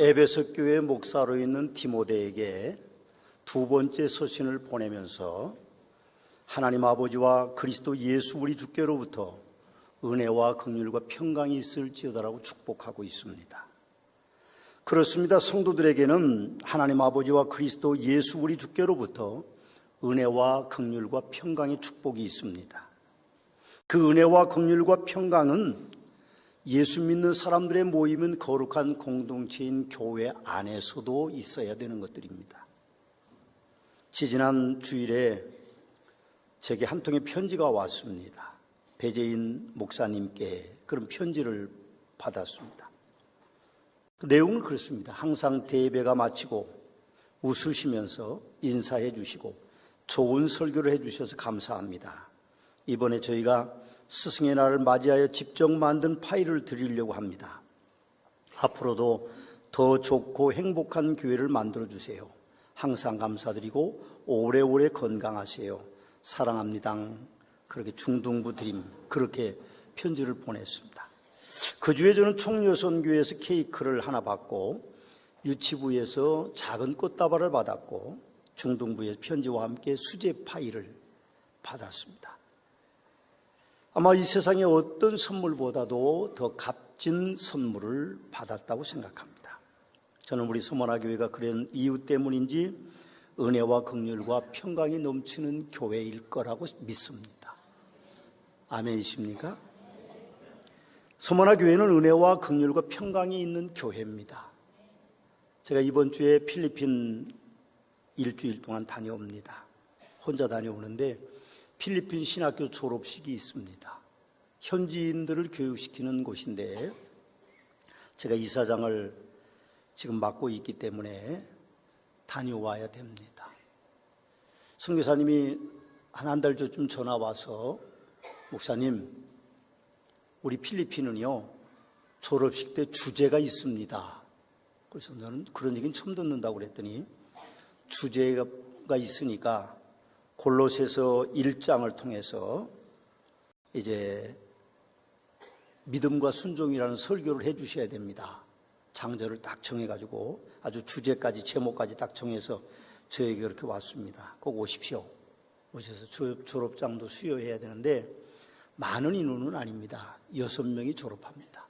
에베소 교회 목사로 있는 디모데에게 두 번째 서신을 보내면서 하나님 아버지와 그리스도 예수 우리 주께로부터 은혜와 긍휼과 평강이 있을지어다라고 축복하고 있습니다. 그렇습니다. 성도들에게는 하나님 아버지와 그리스도 예수 우리 주께로부터 은혜와 긍휼과 평강의 축복이 있습니다. 그 은혜와 긍휼과 평강은 예수 믿는 사람들의 모이면 거룩한 공동체인 교회 안에서도 있어야 되는 것들입니다. 지지난 주일에 제게 한 통의 편지가 왔습니다. 배재인 목사님께 그런 편지를 받았습니다. 그 내용은 그렇습니다. 항상 대배가 마치고 웃으시면서 인사해 주시고 좋은 설교를 해 주셔서 감사합니다. 이번에 저희가 스승의 날을 맞이하여 직접 만든 파일을 드리려고 합니다. 앞으로도 더 좋고 행복한 교회를 만들어 주세요. 항상 감사드리고 오래오래 건강하세요. 사랑합니다. 그렇게 중등부 드림 그렇게 편지를 보냈습니다. 그 주에 저는 총여선교회에서 케이크를 하나 받고 유치부에서 작은 꽃다발을 받았고 중등부에서 편지와 함께 수제 파일을 받았습니다. 아마 이 세상의 어떤 선물보다도 더 값진 선물을 받았다고 생각합니다. 저는 우리 서머나교회가 그런 이유 때문인지 은혜와 긍휼과 평강이 넘치는 교회일 거라고 믿습니다. 아멘이십니까? 서머나 교회는 은혜와 긍휼과 평강이 있는 교회입니다. 제가 이번 주에 필리핀 일주일 동안 다녀옵니다. 혼자 다녀오는데 필리핀 신학교 졸업식이 있습니다. 현지인들을 교육시키는 곳인데 제가 이사장을 지금 맡고 있기 때문에 다녀와야 됩니다. 선교사님이 한 한 달 전쯤 전화 와서 목사님 우리 필리핀은요 졸업식 때 주제가 있습니다. 그래서 저는 그런 얘기는 처음 듣는다고 그랬더니 주제가 있으니까 골로새서 1장을 통해서 이제 믿음과 순종이라는 설교를 해 주셔야 됩니다. 장절을 딱 정해가지고 아주 주제까지 제목까지 딱 정해서 저에게 그렇게 왔습니다. 꼭 오십시오. 오셔서 졸업장도 수여해야 되는데 많은 인원은 아닙니다. 여섯 명이 졸업합니다.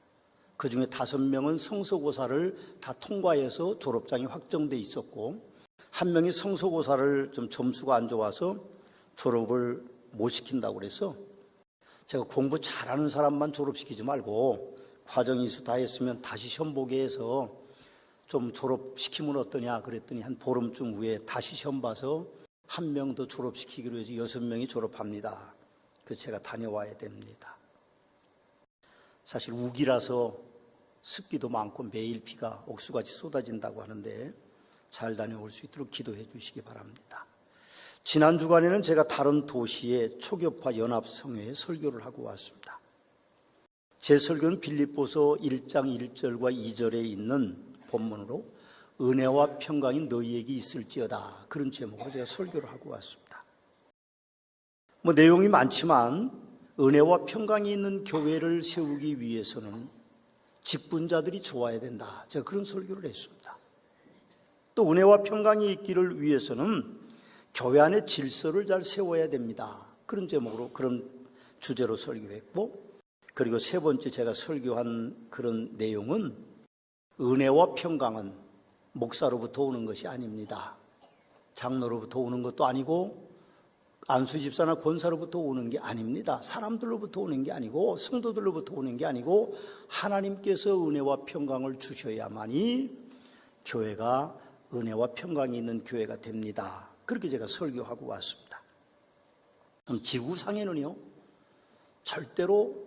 그 중에 다섯 명은 성소고사를 다 통과해서 졸업장이 확정돼 있었고 한 명이 성소고사를 좀 점수가 안 좋아서 졸업을 못 시킨다고 그래서 제가 공부 잘하는 사람만 졸업시키지 말고 과정 이수 다 했으면 다시 시험 보게 해서 좀 졸업시키면 어떠냐 그랬더니 한 보름쯤 후에 다시 시험 봐서 한 명 더 졸업시키기로 해서 여섯 명이 졸업합니다. 그래서 제가 다녀와야 됩니다. 사실 우기라서 습기도 많고 매일 비가 옥수같이 쏟아진다고 하는데 잘 다녀올 수 있도록 기도해 주시기 바랍니다. 지난 주간에는 제가 다른 도시의 초교파 연합성회에 설교를 하고 왔습니다. 제 설교는 빌립보서 1장 1절과 2절에 있는 본문으로 은혜와 평강이 너희에게 있을지어다 그런 제목으로 제가 설교를 하고 왔습니다. 뭐 내용이 많지만 은혜와 평강이 있는 교회를 세우기 위해서는 직분자들이 좋아야 된다. 제가 그런 설교를 했습니다. 또 은혜와 평강이 있기를 위해서는 교회 안에 질서를 잘 세워야 됩니다. 그런 제목으로 그런 주제로 설교했고 그리고 세 번째 제가 설교한 그런 내용은 은혜와 평강은 목사로부터 오는 것이 아닙니다. 장로로부터 오는 것도 아니고 안수 집사나 권사로부터 오는 게 아닙니다. 사람들로부터 오는 게 아니고 성도들로부터 오는 게 아니고 하나님께서 은혜와 평강을 주셔야만이 교회가 은혜와 평강이 있는 교회가 됩니다. 그렇게 제가 설교하고 왔습니다. 그럼 지구상에는요, 절대로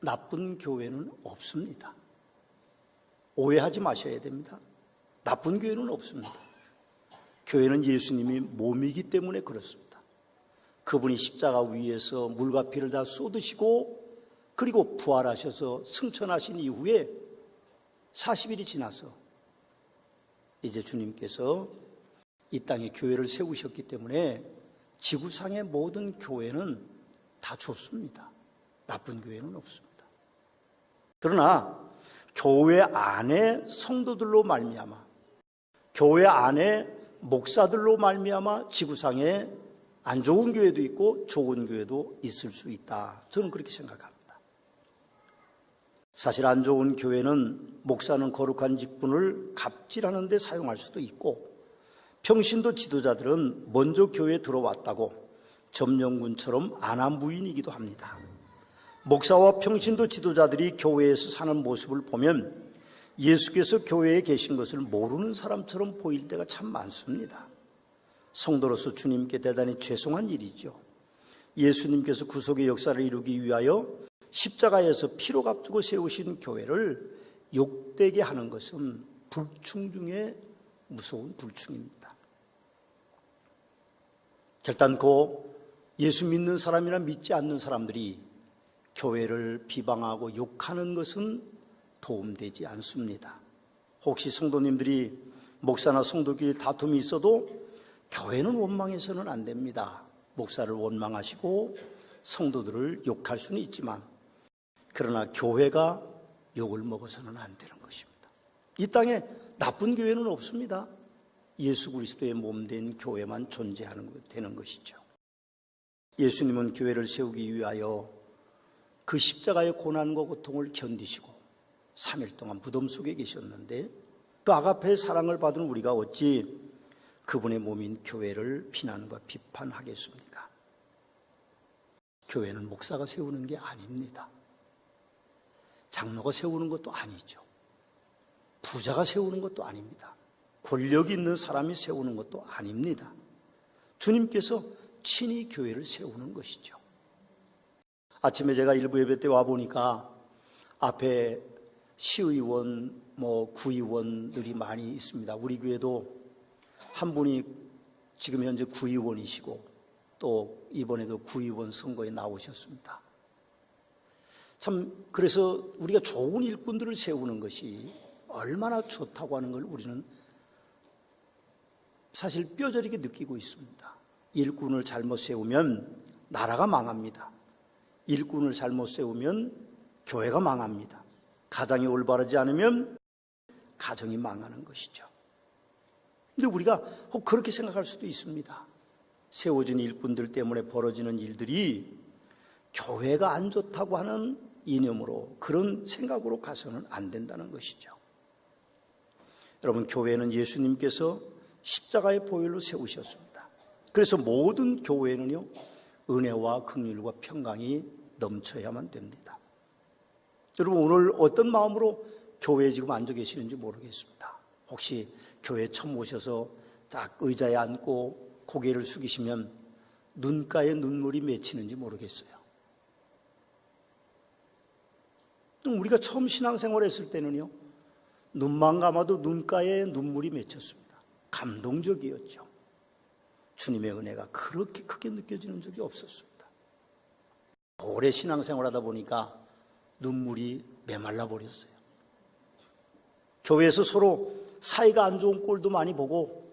나쁜 교회는 없습니다. 오해하지 마셔야 됩니다. 나쁜 교회는 없습니다. 교회는 예수님이 몸이기 때문에 그렇습니다. 그분이 십자가 위에서 물과 피를 다 쏟으시고 그리고 부활하셔서 승천하신 이후에 40일이 지나서 이제 주님께서 이 땅에 교회를 세우셨기 때문에 지구상의 모든 교회는 다 좋습니다. 나쁜 교회는 없습니다. 그러나 교회 안에 성도들로 말미암아 교회 안에 목사들로 말미암아 지구상에 안 좋은 교회도 있고 좋은 교회도 있을 수 있다. 저는 그렇게 생각합니다. 사실 안 좋은 교회는 목사는 거룩한 직분을 갑질하는 데 사용할 수도 있고 평신도 지도자들은 먼저 교회에 들어왔다고 점령군처럼 안한부인이기도 합니다. 목사와 평신도 지도자들이 교회에서 사는 모습을 보면 예수께서 교회에 계신 것을 모르는 사람처럼 보일 때가 참 많습니다. 성도로서 주님께 대단히 죄송한 일이죠. 예수님께서 구속의 역사를 이루기 위하여 십자가에서 피로 값주고 세우신 교회를 욕되게 하는 것은 불충 중에 무서운 불충입니다. 결단코 예수 믿는 사람이나 믿지 않는 사람들이 교회를 비방하고 욕하는 것은 도움되지 않습니다. 혹시 성도님들이 목사나 성도끼리 다툼이 있어도 교회는 원망해서는 안 됩니다. 목사를 원망하시고 성도들을 욕할 수는 있지만 그러나 교회가 욕을 먹어서는 안 되는 것입니다. 이 땅에 나쁜 교회는 없습니다. 예수 그리스도의 몸 된 교회만 존재하는 되는 것이죠. 예수님은 교회를 세우기 위하여 그 십자가의 고난과 고통을 견디시고 3일 동안 무덤 속에 계셨는데 그 아가페의 사랑을 받은 우리가 어찌 그분의 몸인 교회를 비난과 비판하겠습니까? 교회는 목사가 세우는 게 아닙니다. 장로가 세우는 것도 아니죠. 부자가 세우는 것도 아닙니다. 권력이 있는 사람이 세우는 것도 아닙니다. 주님께서 친히 교회를 세우는 것이죠. 아침에 제가 일부 예배 때 와 보니까 앞에 시의원, 뭐 구의원들이 많이 있습니다. 우리 교회도 한 분이 지금 현재 구의원이시고 또 이번에도 구의원 선거에 나오셨습니다. 참 그래서 우리가 좋은 일꾼들을 세우는 것이 얼마나 좋다고 하는 걸 우리는 사실 뼈저리게 느끼고 있습니다. 일꾼을 잘못 세우면 나라가 망합니다. 일꾼을 잘못 세우면 교회가 망합니다. 가정이 올바르지 않으면 가정이 망하는 것이죠. 근데 우리가 혹 그렇게 생각할 수도 있습니다. 세워진 일꾼들 때문에 벌어지는 일들이 교회가 안 좋다고 하는 이념으로 그런 생각으로 가서는 안 된다는 것이죠. 여러분, 교회는 예수님께서 십자가의 보혈로 세우셨습니다. 그래서 모든 교회는요, 은혜와 긍휼과 평강이 넘쳐야만 됩니다. 여러분, 오늘 어떤 마음으로 교회에 지금 앉아 계시는지 모르겠습니다. 혹시 교회 처음 오셔서 딱 의자에 앉고 고개를 숙이시면 눈가에 눈물이 맺히는지 모르겠어요. 우리가 처음 신앙생활 했을 때는요, 눈만 감아도 눈가에 눈물이 맺혔습니다. 감동적이었죠. 주님의 은혜가 그렇게 크게 느껴지는 적이 없었습니다. 오래 신앙생활 하다 보니까 눈물이 메말라 버렸어요. 교회에서 서로 사이가 안 좋은 꼴도 많이 보고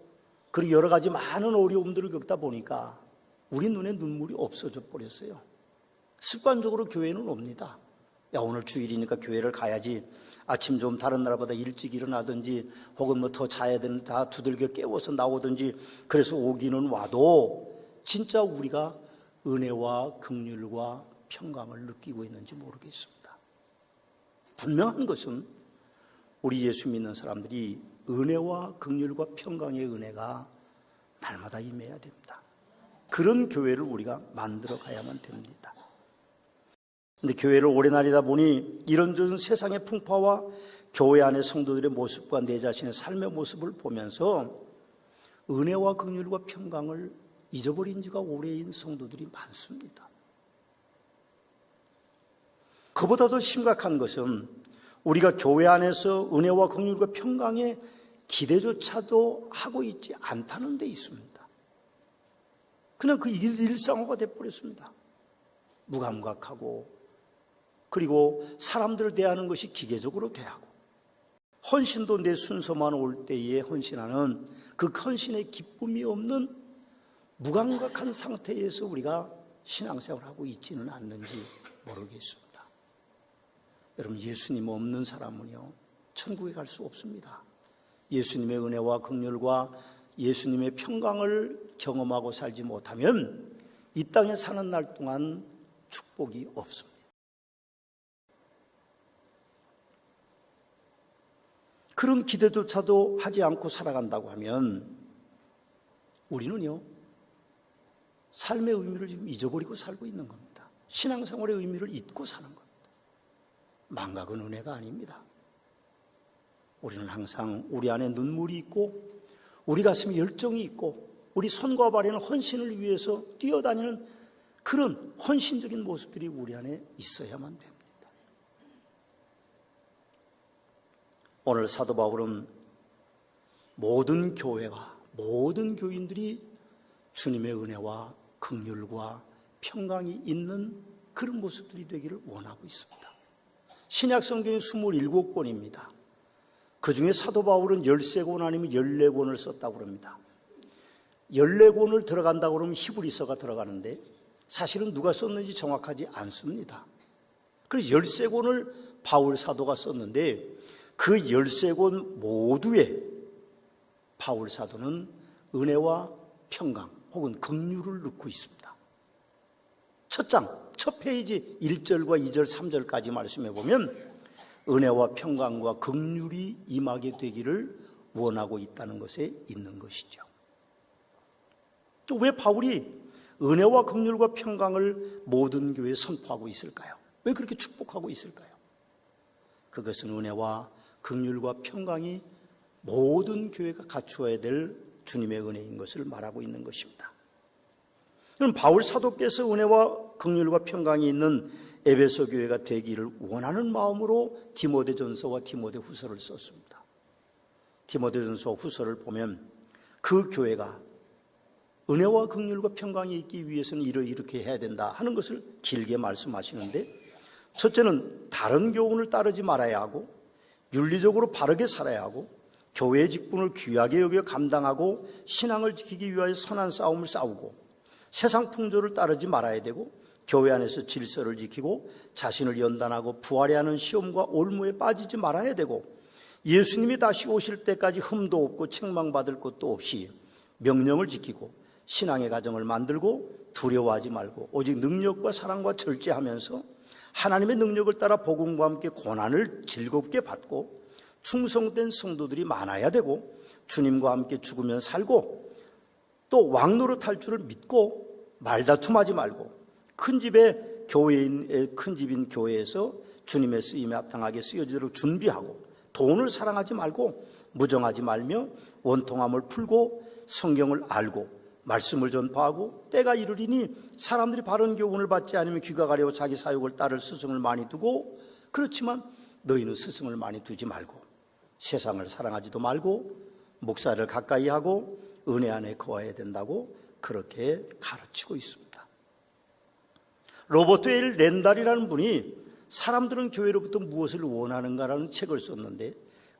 그리고 여러 가지 많은 어려움들을 겪다 보니까 우리 눈에 눈물이 없어져 버렸어요. 습관적으로 교회는 옵니다. 야, 오늘 주일이니까 교회를 가야지. 아침 좀 다른 날보다 일찍 일어나든지 혹은 뭐 더 자야 되는데 다 두들겨 깨워서 나오든지 그래서 오기는 와도 진짜 우리가 은혜와 긍휼과 평강을 느끼고 있는지 모르겠습니다. 분명한 것은 우리 예수 믿는 사람들이 은혜와 긍휼과 평강의 은혜가 날마다 임해야 됩니다. 그런 교회를 우리가 만들어 가야만 됩니다. 근데 교회를 오래 다니다 보니 이런저런 세상의 풍파와 교회 안의 성도들의 모습과 내 자신의 삶의 모습을 보면서 은혜와 긍휼과 평강을 잊어버린 지가 오래인 성도들이 많습니다. 그보다 더 심각한 것은 우리가 교회 안에서 은혜와 긍휼과 평강의 기대조차도 하고 있지 않다는 데 있습니다. 그냥 그 일상화가 돼버렸습니다. 무감각하고 그리고 사람들을 대하는 것이 기계적으로 대하고 헌신도 내 순서만 올 때에 헌신하는 그 헌신의 기쁨이 없는 무감각한 상태에서 우리가 신앙생활을 하고 있지는 않는지 모르겠습니다. 여러분 예수님 없는 사람은요 천국에 갈 수 없습니다. 예수님의 은혜와 긍휼과 예수님의 평강을 경험하고 살지 못하면 이 땅에 사는 날 동안 축복이 없습니다. 그런 기대조차도 하지 않고 살아간다고 하면 우리는요, 삶의 의미를 지금 잊어버리고 살고 있는 겁니다. 신앙생활의 의미를 잊고 사는 겁니다. 망각은 은혜가 아닙니다. 우리는 항상 우리 안에 눈물이 있고, 우리 가슴에 열정이 있고, 우리 손과 발에는 헌신을 위해서 뛰어다니는 그런 헌신적인 모습들이 우리 안에 있어야만 됩니다. 오늘 사도 바울은 모든 교회가 모든 교인들이 주님의 은혜와 긍휼과 평강이 있는 그런 모습들이 되기를 원하고 있습니다. 신약 성경이 27권입니다. 그 중에 사도 바울은 13권 아니면 14권을 썼다고 그럽니다. 14권을 들어간다고 그러면 히브리서가 들어가는데 사실은 누가 썼는지 정확하지 않습니다. 그래서 13권을 바울 사도가 썼는데 그 13권 모두에 바울 사도는 은혜와 평강 혹은 긍휼을 넣고 있습니다. 첫 장, 첫 페이지 1절과 2절, 3절까지 말씀해 보면 은혜와 평강과 긍휼이 임하게 되기를 원하고 있다는 것에 있는 것이죠. 또 왜 바울이 은혜와 긍휼과 평강을 모든 교회에 선포하고 있을까요? 왜 그렇게 축복하고 있을까요? 그것은 은혜와 긍휼과 평강이 모든 교회가 갖추어야 될 주님의 은혜인 것을 말하고 있는 것입니다. 그럼 바울 사도께서 은혜와 긍휼과 평강이 있는 에베소 교회가 되기를 원하는 마음으로 디모데전서와 디모데 후서를 썼습니다. 디모데전서 후서를 보면 그 교회가 은혜와 긍휼과 평강이 있기 위해서는 이렇게 해야 된다 하는 것을 길게 말씀하시는데 첫째는 다른 교훈을 따르지 말아야 하고 윤리적으로 바르게 살아야 하고 교회 직분을 귀하게 여겨 감당하고 신앙을 지키기 위하여 선한 싸움을 싸우고 세상 풍조를 따르지 말아야 되고 교회 안에서 질서를 지키고 자신을 연단하고 부활해 하는 시험과 올무에 빠지지 말아야 되고 예수님이 다시 오실 때까지 흠도 없고 책망받을 것도 없이 명령을 지키고 신앙의 가정을 만들고 두려워하지 말고 오직 능력과 사랑과 절제하면서 하나님의 능력을 따라 복음과 함께 고난을 즐겁게 받고 충성된 성도들이 많아야 되고 주님과 함께 죽으면 살고 또 왕노릇 할 줄을 믿고 말다툼하지 말고 큰 집에 교회인 큰 집인 교회에서 주님의 쓰임에 합당하게 쓰여지도록 준비하고 돈을 사랑하지 말고 무정하지 말며 원통함을 풀고 성경을 알고 말씀을 전파하고 때가 이르리니 사람들이 바른 교훈을 받지 않으면 귀가 가려워 자기 사욕을 따를 스승을 많이 두고 그렇지만 너희는 스승을 많이 두지 말고 세상을 사랑하지도 말고 목사를 가까이 하고 은혜 안에 거해야 된다고 그렇게 가르치고 있습니다. 로버트 엘 렌달이라는 분이 사람들은 교회로부터 무엇을 원하는가라는 책을 썼는데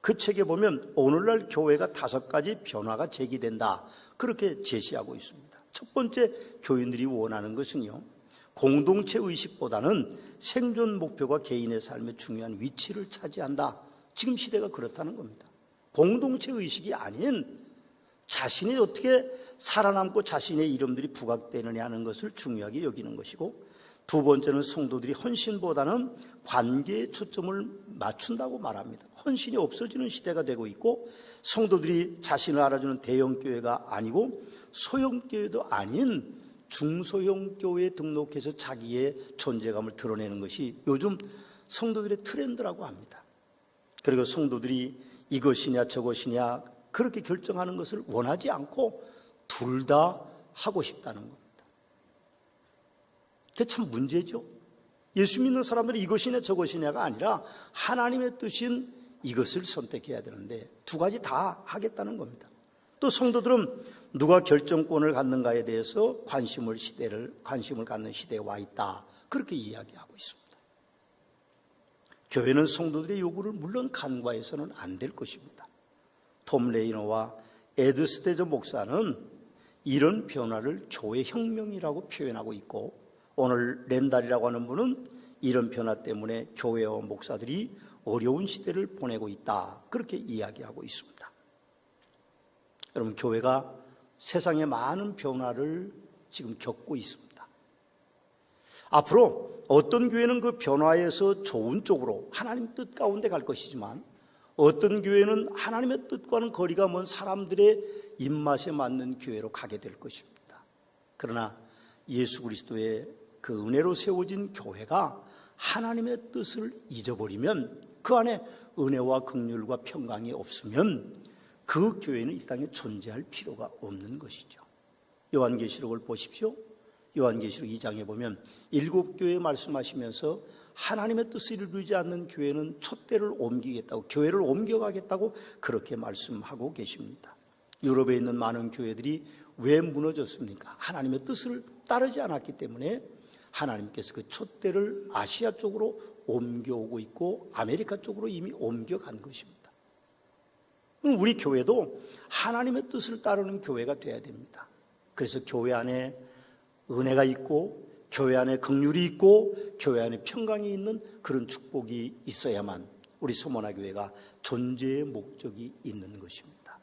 그 책에 보면 오늘날 교회가 다섯 가지 변화가 제기된다. 그렇게 제시하고 있습니다. 첫 번째 교인들이 원하는 것은요. 공동체 의식보다는 생존 목표가 개인의 삶에 중요한 위치를 차지한다. 지금 시대가 그렇다는 겁니다. 공동체 의식이 아닌 자신이 어떻게 살아남고 자신의 이름들이 부각되느냐 하는 것을 중요하게 여기는 것이고 두 번째는 성도들이 헌신보다는 관계에 초점을 맞춘다고 말합니다. 헌신이 없어지는 시대가 되고 있고 성도들이 자신을 알아주는 대형 교회가 아니고 소형 교회도 아닌 중소형 교회에 등록해서 자기의 존재감을 드러내는 것이 요즘 성도들의 트렌드라고 합니다. 그리고 성도들이 이것이냐 저것이냐 그렇게 결정하는 것을 원하지 않고 둘 다 하고 싶다는 겁니다. 그게 참 문제죠. 예수 믿는 사람들은 이것이냐 저것이냐가 아니라 하나님의 뜻인 이것을 선택해야 되는데 두 가지 다 하겠다는 겁니다. 또 성도들은 누가 결정권을 갖는가에 대해서 관심을 시대를 관심을 갖는 시대에 와 있다. 그렇게 이야기하고 있습니다. 교회는 성도들의 요구를 물론 간과해서는 안 될 것입니다. 톰 레이너와 에드 스테저 목사는 이런 변화를 교회 혁명이라고 표현하고 있고 오늘 렌달이라고 하는 분은 이런 변화 때문에 교회와 목사들이 어려운 시대를 보내고 있다. 그렇게 이야기하고 있습니다. 여러분, 교회가 세상의 많은 변화를 지금 겪고 있습니다. 앞으로 어떤 교회는 그 변화에서 좋은 쪽으로 하나님 뜻 가운데 갈 것이지만 어떤 교회는 하나님의 뜻과는 거리가 먼 사람들의 입맛에 맞는 교회로 가게 될 것입니다. 그러나 예수 그리스도의 그 은혜로 세워진 교회가 하나님의 뜻을 잊어버리면 그 안에 은혜와 긍휼과 평강이 없으면 그 교회는 이 땅에 존재할 필요가 없는 것이죠. 요한계시록을 보십시오. 요한계시록 2장에 보면 일곱 교회 말씀하시면서 하나님의 뜻을 이루지 않는 교회는 촛대를 옮기겠다고 교회를 옮겨가겠다고 그렇게 말씀하고 계십니다. 유럽에 있는 많은 교회들이 왜 무너졌습니까? 하나님의 뜻을 따르지 않았기 때문에 하나님께서 그 촛대를 아시아 쪽으로 옮겨오고 있고 아메리카 쪽으로 이미 옮겨간 것입니다. 우리 교회도 하나님의 뜻을 따르는 교회가 돼야 됩니다. 그래서 교회 안에 은혜가 있고 교회 안에 긍휼이 있고 교회 안에 평강이 있는 그런 축복이 있어야만 우리 서머나 교회가 존재의 목적이 있는 것입니다.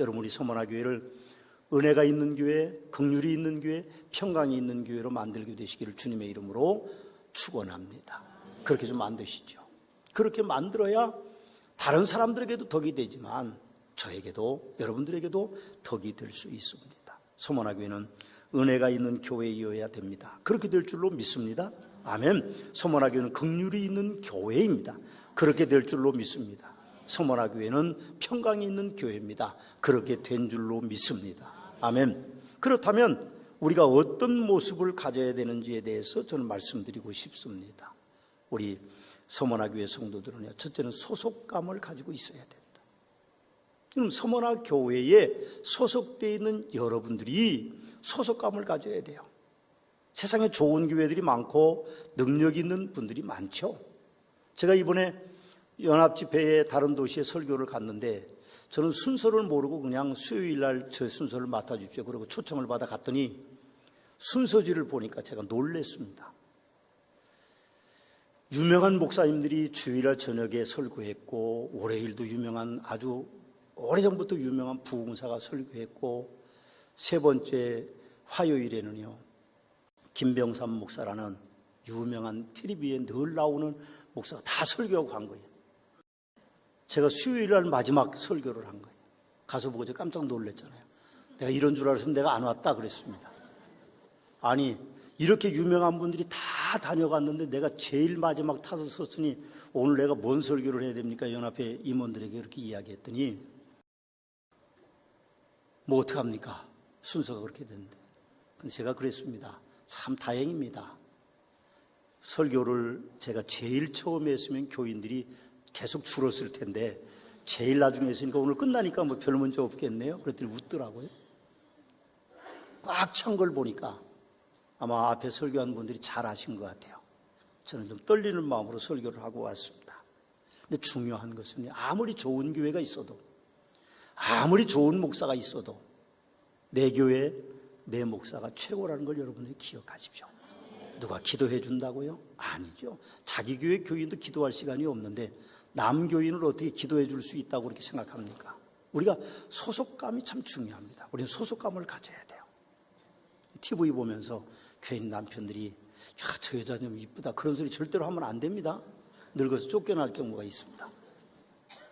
여러분 우리 서머나 교회를 은혜가 있는 교회, 긍휼이 있는 교회, 평강이 있는 교회로 만들게 되시기를 주님의 이름으로 축원합니다. 그렇게 좀 만드시죠. 그렇게 만들어야 다른 사람들에게도 덕이 되지만 저에게도 여러분들에게도 덕이 될 수 있습니다. 서머나 교회는 은혜가 있는 교회이어야 됩니다. 그렇게 될 줄로 믿습니다. 아멘. 서머나 교회는 긍휼이 있는 교회입니다. 그렇게 될 줄로 믿습니다. 서머나 교회는 평강이 있는 교회입니다. 그렇게 된 줄로 믿습니다. 아멘. 그렇다면 우리가 어떤 모습을 가져야 되는지에 대해서 저는 말씀드리고 싶습니다. 우리 서머나 교회 성도들은요. 첫째는 소속감을 가지고 있어야 됩니다. 그럼 서머나 교회에 소속되어 있는 여러분들이 소속감을 가져야 돼요. 세상에 좋은 교회들이 많고 능력 있는 분들이 많죠. 제가 이번에 연합 집회에 다른 도시에 설교를 갔는데 저는 순서를 모르고 그냥 수요일 날저 순서를 맡아 주십시오. 그리고 초청을 받아 갔더니 순서지를 보니까 제가 놀랬습니다. 유명한 목사님들이 주일날 저녁에 설교했고 월요일도 유명한 아주 오래전부터 유명한 부흥사가 설교했고 세 번째 화요일에는요 김병삼 목사라는 유명한 TV에 늘 나오는 목사가 다 설교하고 간 거예요. 제가 수요일 날 마지막 설교를 한 거예요. 가서 보고 깜짝 놀랐잖아요. 내가 이런 줄 알았으면 내가 안 왔다 그랬습니다. 아니 이렇게 유명한 분들이 다 다녀갔는데 내가 제일 마지막 타서 섰으니 오늘 내가 뭔 설교를 해야 됩니까? 연합회 임원들에게 이렇게 이야기했더니 뭐 어떡합니까? 순서가 그렇게 됐는데. 근데 제가 그랬습니다. 참 다행입니다. 설교를 제가 제일 처음에 했으면 교인들이 계속 줄었을 텐데 제일 나중에 했으니까 오늘 끝나니까 뭐 별 문제 없겠네요. 그랬더니 웃더라고요. 꽉 찬 걸 보니까 아마 앞에 설교한 분들이 잘 아신 것 같아요. 저는 좀 떨리는 마음으로 설교를 하고 왔습니다. 근데 중요한 것은 아무리 좋은 교회가 있어도 아무리 좋은 목사가 있어도 내 교회, 내 목사가 최고라는 걸 여러분들이 기억하십시오. 누가 기도해 준다고요? 아니죠. 자기 교회 교인도 기도할 시간이 없는데 남 교인을 어떻게 기도해 줄 수 있다고 그렇게 생각합니까? 우리가 소속감이 참 중요합니다. 우리는 소속감을 가져야 돼요. TV 보면서 괜히 남편들이 야, 저 여자 좀 이쁘다. 그런 소리 절대로 하면 안 됩니다. 늙어서 쫓겨날 경우가 있습니다.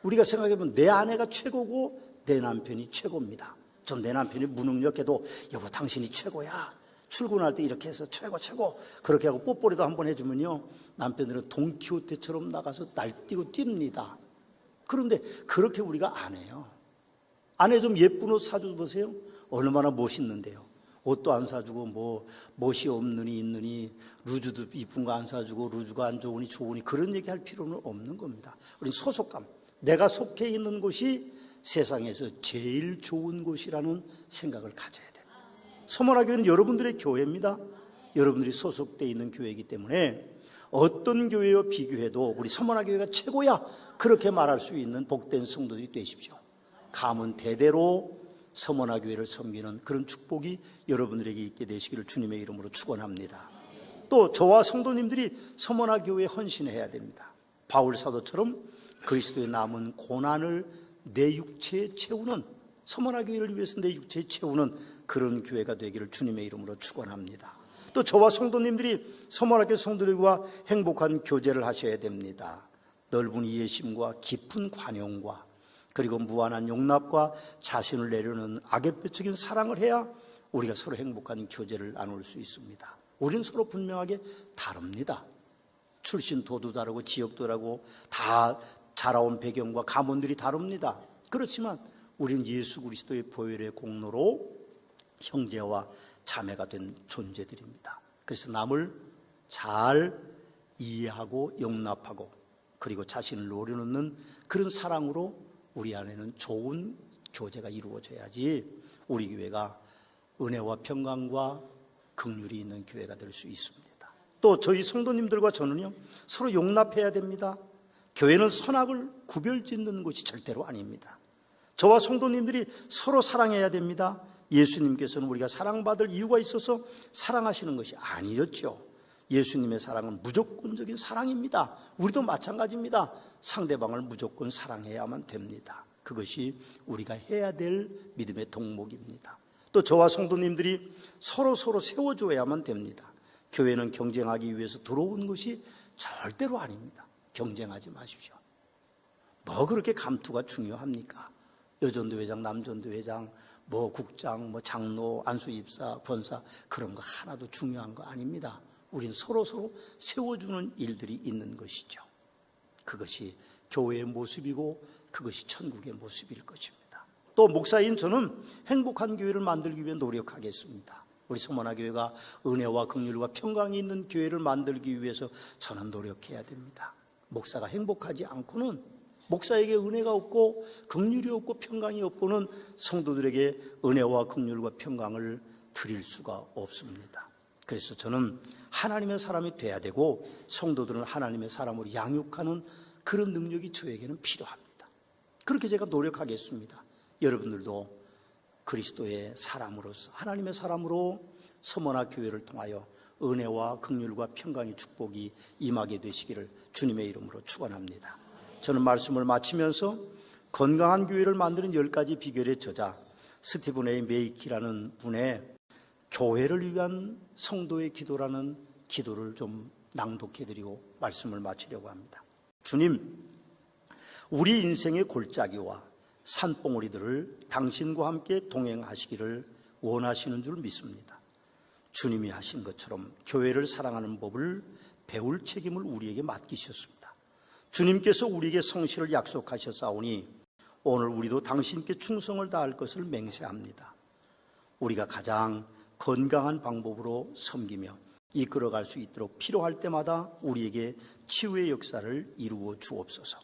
우리가 생각해보면 내 아내가 최고고 내 남편이 최고입니다. 좀 내 남편이 무능력해도 여보 당신이 최고야. 출근할 때 이렇게 해서 최고 최고 그렇게 하고 뽀뽀리도 한 번 해주면요 남편들은 동키호테처럼 나가서 날뛰고 뜁니다. 그런데 그렇게 우리가 안 해요. 아내 좀 예쁜 옷 사줘 보세요. 얼마나 멋있는데요. 옷도 안 사주고 뭐 멋이 없느니 있느니 루즈도 이쁜 거 안 사주고 루즈가 안 좋으니 좋으니 그런 얘기 할 필요는 없는 겁니다. 우리 소속감. 내가 속해 있는 곳이 세상에서 제일 좋은 곳이라는 생각을 가져야 돼요. 서머나 교회는 여러분들의 교회입니다. 여러분들이 소속되어 있는 교회이기 때문에 어떤 교회와 비교해도 우리 서머나 교회가 최고야 그렇게 말할 수 있는 복된 성도들이 되십시오. 가문 대대로 서머나 교회를 섬기는 그런 축복이 여러분들에게 있게 되시기를 주님의 이름으로 축원합니다. 또또 저와 성도님들이 서머나 교회에 헌신해야 됩니다. 바울 사도처럼 그리스도의 남은 고난을 내 육체에 채우는 서머나 교회를 위해서 내 육체에 채우는 그런 교회가 되기를 주님의 이름으로 축원합니다. 또 저와 성도님들이 서머나교 성도들과 행복한 교제를 하셔야 됩니다. 넓은 이해심과 깊은 관용과 그리고 무한한 용납과 자신을 내려놓는 악의표적인 사랑을 해야 우리가 서로 행복한 교제를 나눌 수 있습니다. 우리는 서로 분명하게 다릅니다. 출신 도도 다르고 지역도 다르고 다 자라온 배경과 가문들이 다릅니다. 그렇지만 우리는 예수 그리스도의 보혈의 공로로 형제와 자매가 된 존재들입니다. 그래서 남을 잘 이해하고 용납하고 그리고 자신을 노려놓는 그런 사랑으로 우리 안에는 좋은 교제가 이루어져야지 우리 교회가 은혜와 평강과 긍휼이 있는 교회가 될 수 있습니다. 또 저희 성도님들과 저는요 서로 용납해야 됩니다. 교회는 선악을 구별짓는 곳이 절대로 아닙니다. 저와 성도님들이 서로 사랑해야 됩니다. 예수님께서는 우리가 사랑받을 이유가 있어서 사랑하시는 것이 아니었죠. 예수님의 사랑은 무조건적인 사랑입니다. 우리도 마찬가지입니다. 상대방을 무조건 사랑해야만 됩니다. 그것이 우리가 해야 될 믿음의 덕목입니다. 또 저와 성도님들이 서로 서로 세워줘야만 됩니다. 교회는 경쟁하기 위해서 들어온 것이 절대로 아닙니다. 경쟁하지 마십시오. 뭐 그렇게 감투가 중요합니까? 여전도 회장, 남전도 회장, 뭐 국장, 뭐 장로, 안수 입사, 권사 그런 거 하나도 중요한 거 아닙니다. 우리는 서로 서로 세워주는 일들이 있는 것이죠. 그것이 교회의 모습이고 그것이 천국의 모습일 것입니다. 또 목사인 저는 행복한 교회를 만들기 위해 노력하겠습니다. 우리 성만화 교회가 은혜와 긍휼과 평강이 있는 교회를 만들기 위해서 저는 노력해야 됩니다. 목사가 행복하지 않고는 목사에게 은혜가 없고 긍휼이 없고 평강이 없고는 성도들에게 은혜와 긍휼과 평강을 드릴 수가 없습니다. 그래서 저는 하나님의 사람이 돼야 되고 성도들은 하나님의 사람으로 양육하는 그런 능력이 저에게는 필요합니다. 그렇게 제가 노력하겠습니다. 여러분들도 그리스도의 사람으로서 하나님의 사람으로 서머나 교회를 통하여 은혜와 긍휼과 평강의 축복이 임하게 되시기를 주님의 이름으로 축원합니다. 저는 말씀을 마치면서 건강한 교회를 만드는 열 가지 비결의 저자 스티븐 에이 메이키라는 분의 교회를 위한 성도의 기도라는 기도를 좀 낭독해드리고 말씀을 마치려고 합니다. 주님, 우리 인생의 골짜기와 산봉우리들을 당신과 함께 동행하시기를 원하시는 줄 믿습니다. 주님이 하신 것처럼 교회를 사랑하는 법을 배울 책임을 우리에게 맡기셨습니다. 주님께서 우리에게 성실을 약속하셨사오니 오늘 우리도 당신께 충성을 다할 것을 맹세합니다. 우리가 가장 건강한 방법으로 섬기며 이끌어갈 수 있도록 필요할 때마다 우리에게 치유의 역사를 이루어 주옵소서.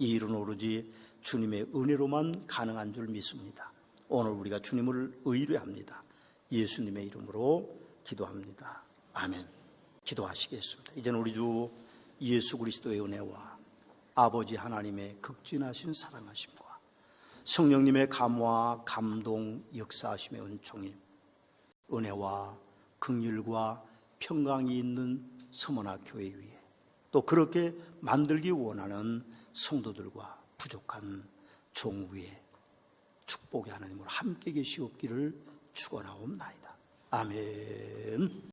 이 일은 오로지 주님의 은혜로만 가능한 줄 믿습니다. 오늘 우리가 주님을 의뢰합니다. 예수님의 이름으로 기도합니다. 아멘. 기도하시겠습니다. 이제는 우리 주 예수 그리스도의 은혜와 아버지 하나님의 극진하신 사랑하심과 성령님의 감화, 감동, 역사하심의 은총이 은혜와 긍휼과 평강이 있는 서머나 교회 위에 또 그렇게 만들기 원하는 성도들과 부족한 종 위에 축복의 하나님으로 함께 계시옵기를 축원하옵나이다. 아멘.